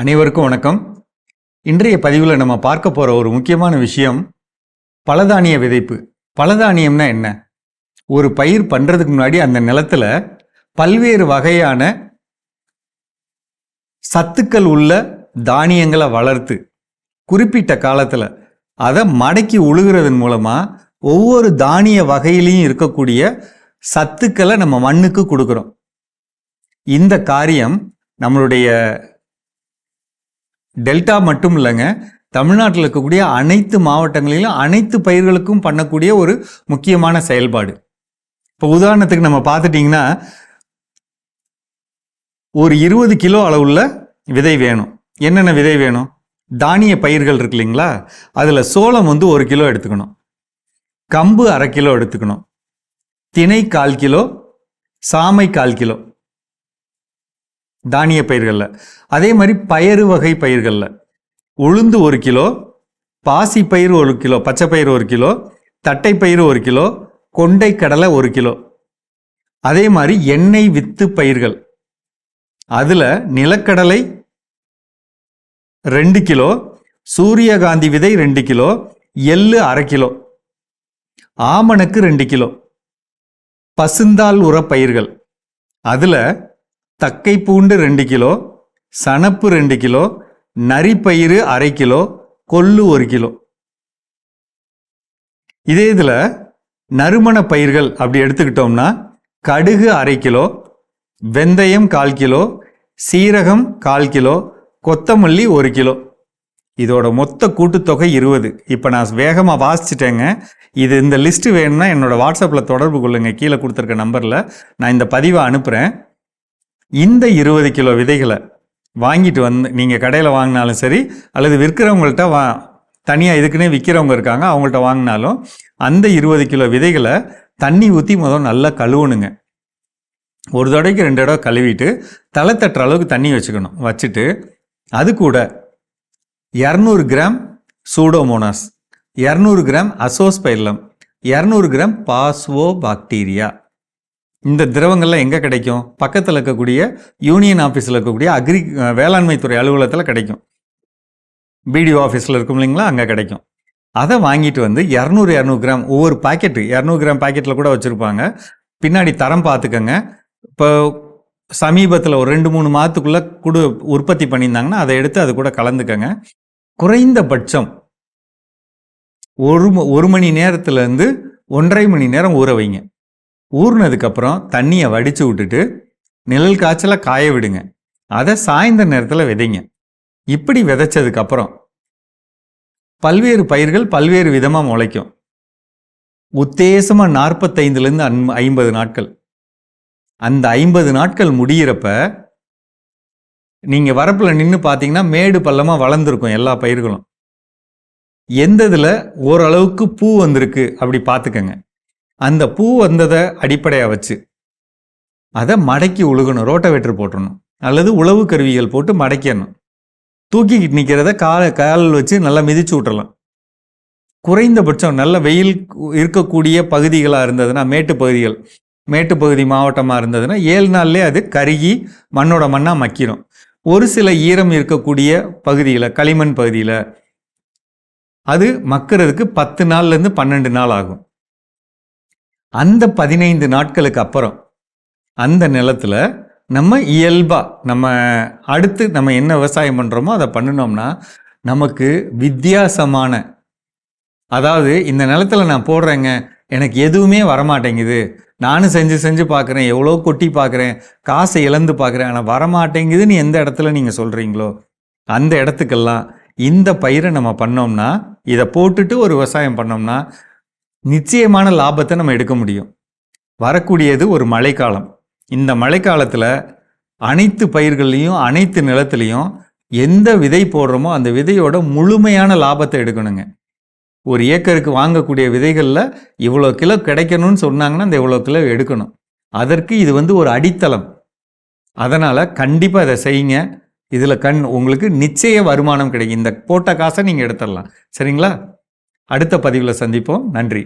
அனைவருக்கும் வணக்கம். இன்றைய பதிவில் நம்ம பார்க்க போகிற ஒரு முக்கியமான விஷயம் பலதானிய விதைப்பு. பலதானியம்னா என்ன? ஒரு பயிர் பண்ணுறதுக்கு முன்னாடி அந்த நிலத்தில் பல்வேறு வகையான சத்துக்கள் உள்ள தானியங்களை வளர்த்து குறிப்பிட்ட காலத்தில் அதை மடக்கி உழுகிறதன் மூலமாக ஒவ்வொரு தானிய வகையிலையும் இருக்கக்கூடிய சத்துக்களை நம்ம மண்ணுக்கு கொடுக்குறோம். இந்த காரியம் நம்மளுடைய டெல்டா மட்டும் இல்லைங்க. தமிழ்நாட்டில் இருக்கக்கூடிய அனைத்து மாவட்டங்களிலும் அனைத்து பயிர்களுக்கும் பண்ணக்கூடிய ஒரு முக்கியமான செயல்பாடு. இப்போ உதாரணத்துக்கு நம்ம பார்த்துட்டிங்கன்னா ஒரு இருபது கிலோ அளவுள்ள விதை வேணும். என்னென்ன விதை வேணும்? தானிய பயிர்கள் இருக்கு இல்லைங்களா? அதில் சோளம் வந்து ஒரு கிலோ எடுத்துக்கணும். கம்பு அரை கிலோ எடுத்துக்கணும். திணை கால் கிலோ சாமை கால் கிலோ. தானிய பயிர்களில். அதே மாதிரி பயறு வகை பயிர்களில். உளுந்து ஒரு கிலோ பாசி பயிர் ஒரு கிலோ பச்சை பயிர் ஒரு கிலோ தட்டை பயிர் ஒரு கிலோ கொண்டை கடலை ஒரு கிலோ. அதே மாதிரி எண்ணெய் வித்து பயிர்கள். அதில் நிலக்கடலை ரெண்டு கிலோ சூரியகாந்தி விதை ரெண்டு கிலோ எள்ளு அரை கிலோ ஆமணக்கு ரெண்டு கிலோ. பசுந்தால் உர பயிர்கள். அதில் தக்கை பூண்டு ரெண்டு கிலோ சணப்பு ரெண்டு கிலோ நரிப்பயிறு அரை கிலோ கொள்ளு ஒரு கிலோ. இதே இதில் நறுமண பயிர்கள் அப்படி எடுத்துக்கிட்டோம்னா கடுகு அரை கிலோ வெந்தயம் கால் கிலோ சீரகம் கால் கிலோ கொத்தமல்லி ஒரு கிலோ. இதோட மொத்த கூட்டுத்தொகை இருபது. இப்போ நான் வேகமாக வாசிச்சிட்டேங்க. இது இந்த லிஸ்ட்டு வேணும்னா என்னோடய வாட்ஸ்அப்பில் தொடர்பு கொள்ளுங்கள் கீழே கொடுத்துருக்க நம்பரில் நான் இந்த பதிவை அனுப்புகிறேன் இந்த இருபது கிலோ விதைகளை வாங்கிட்டு வந்து நீங்கள் கடையில் வாங்கினாலும் சரி அல்லது விற்கிறவங்கள்ட்ட வா தனியாக இதுக்குன்னே விற்கிறவங்க இருக்காங்க அவங்கள்ட்ட வாங்கினாலும் அந்த இருபது கிலோ விதைகளை தண்ணி ஊற்றி முதல் நல்லா கழுவணுங்க. ஒரு தடவைக்கு ரெண்டு தடவை கழுவிட்டு தலை தட்டுற அளவுக்கு தண்ணி வச்சுக்கணும். வச்சுட்டு அது கூட இரநூறு கிராம் சூடோமோனாஸ் இரநூறு கிராம் அசோஸ்பைர்லம் இரநூறு கிராம் பாஸ்வோ பாக்டீரியா. இந்த திரவங்கள்லாம் எங்கே கிடைக்கும்? பக்கத்தில் இருக்கக்கூடிய யூனியன் ஆஃபீஸில் இருக்கக்கூடிய அக்ரி வேளாண்மைத்துறை அலுவலகத்தில் கிடைக்கும். பிடிஓ ஆஃபீஸில் இருக்கும் இல்லைங்களா? அங்கே கிடைக்கும். அதை வாங்கிட்டு வந்து இரநூறு இரநூறு கிராம் ஒவ்வொரு பாக்கெட்டு இரநூறு கிராம் பாக்கெட்டில் கூட வச்சுருப்பாங்க. பின்னாடி தரம் பார்த்துக்கோங்க. இப்போ சமீபத்தில் ஒரு ரெண்டு மூணு மாதத்துக்குள்ளே கூட உற்பத்தி பண்ணியிருந்தாங்கன்னா அதை எடுத்து அது கூட கலந்துக்கங்க. குறைந்தபட்சம் ஒரு ம- ஒரு மணி நேரத்துலேருந்து ஒன்றரை மணி நேரம் ஊற வைங்க. ஊறினதுக்கப்புறம் தண்ணியை வடித்து விட்டுட்டு நிழல் காய்ச்சல காய விடுங்க. அதை சாய்ந்த நேரத்தில் விதைங்க. இப்படி விதைச்சதுக்கப்புறம் பல்வேறு பயிர்கள் பல்வேறு விதமாக முளைக்கும். உத்தேசமாக நாற்பத்தைந்துலேருந்து அன் ஐம்பது நாட்கள். அந்த ஐம்பது நாட்கள் முடியிறப்ப நீங்கள் வரப்பில் நின்று பார்த்தீங்கன்னா மேடு பள்ளமாக வளர்ந்துருக்கும் எல்லா பயிர்களும். எந்த இதில் ஓரளவுக்கு பூ வந்திருக்கு அப்படி பார்த்துக்கங்க அந்த பூ வந்ததை அடிப்படையாக வச்சு அதை மடக்கி உழுகணும் ரோட்டவேட்டர் போட்டணும் அல்லது உழவு கருவிகள் போட்டு மடக்கணும் தூக்கிக்கிட்டு நிற்கிறத கால கால் வச்சு நல்லா மிதிச்சு விட்டுறலாம். குறைந்தபட்சம் நல்ல வெயில் இருக்கக்கூடிய பகுதிகளாக இருந்ததுன்னா மேட்டு பகுதிகள் மேட்டு பகுதி மாவட்டமாக இருந்ததுன்னா ஏழு நாள்லேயே அது கருகி மண்ணோட மண்ணாக மக்கிடும் ஒரு சில ஈரம் இருக்கக்கூடிய பகுதியில் களிமண் பகுதியில் அது மக்கிறதுக்கு பத்து நாள்லேருந்து பன்னெண்டு நாள் ஆகும். அந்த பதினைந்து நாட்களுக்கு அப்புறம் அந்த நிலத்தில் நம்ம இயல்பாக நம்ம அடுத்து நம்ம என்ன விவசாயம் பண்ணுறோமோ அதை பண்ணினோம்னா நமக்கு வித்தியாசமான அதாவது இந்த நிலத்துல நான் போடுறேங்க எனக்கு எதுவுமே வரமாட்டேங்குது. நானும் செஞ்சு செஞ்சு பார்க்குறேன் எவ்வளோ கொட்டி பார்க்குறேன் காசை இழந்து பார்க்குறேன் ஆனால் வரமாட்டேங்குதுன்னு எந்த இடத்துல நீங்கள் சொல்கிறீங்களோ அந்த இடத்துக்கெல்லாம் இந்த பயிரை நம்ம பண்ணோம்னா இதை போட்டுட்டு ஒரு விவசாயம் பண்ணோம்னா நிச்சயமான லாபத்தை நம்ம எடுக்க முடியும். வரக்கூடியது ஒரு மழைக்காலம். இந்த மழைக்காலத்தில் அனைத்து பயிர்கள்லையும் அனைத்து நிலத்துலையும் எந்த விதை போடுறோமோ அந்த விதையோட முழுமையான லாபத்தை எடுக்கணுங்க. ஒரு ஏக்கருக்கு வாங்கக்கூடிய விதைகளில் இவ்வளோ கிலோ கிடைக்கணும்னு சொன்னாங்கன்னா அந்த இவ்வளோ கிலோ எடுக்கணும். அதற்கு இது வந்து ஒரு அடித்தளம். அதனால் கண்டிப்பாக இதை செய்யுங்க. இதில் கண் உங்களுக்கு நிச்சய வருமானம் கிடைக்கும். இந்த போட்ட காசை நீங்கள் எடுத்துடலாம். சரிங்களா? அடுத்த பதிவில் சந்திப்போம். நன்றி.